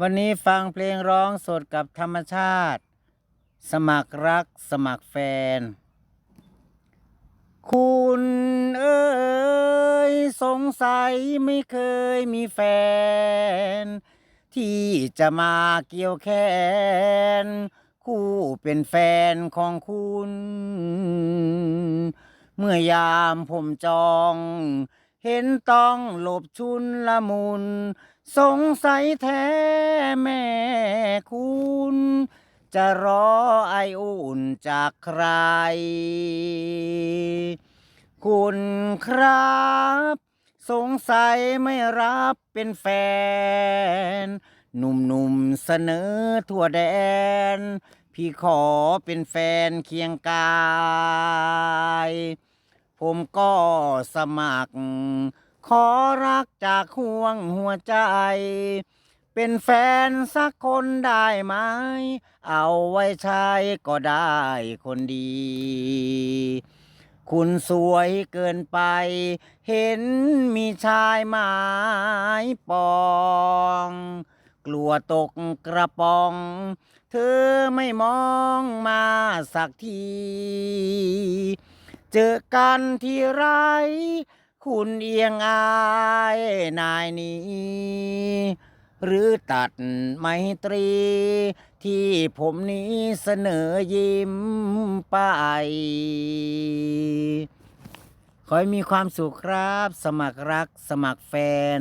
วันนี้ฟังเพลงร้องสดกับธรรมชาติ สมัครรักสมัครแฟน คุณเอ้ยสงสัยไม่เคยมีแฟน ที่จะมาเกี่ยวแขน คู่เป็นแฟนของคุณ เมื่อยามผมจอง เห็นต้องหลบชุนละมุน สงสัยแท้แม่คุณ จะรอไออุ่นจากใคร คุณครับ สงสัยไม่รับเป็นแฟน หนุ่มๆเสนอทั่วแดน พี่ขอเป็นแฟนเคียงกาย ผมก็สมัคร ขอรักจากห่วงหัวใจ เป็นแฟนสักคนได้ไหม เอาไว้ใช้ก็ได้คนดี คุณสวยเกินไป เห็นมีชายหมายปอง กลัวตกกระปอง เธอไม่มองมาสักที เจอกันที่ไร คุณเอียงอายนายนี้ หรือตัดไมตรี ที่ผมนี้เสนอยิ้มไป ขอให้มีความสุขครับ สมัครรักสมัครแฟน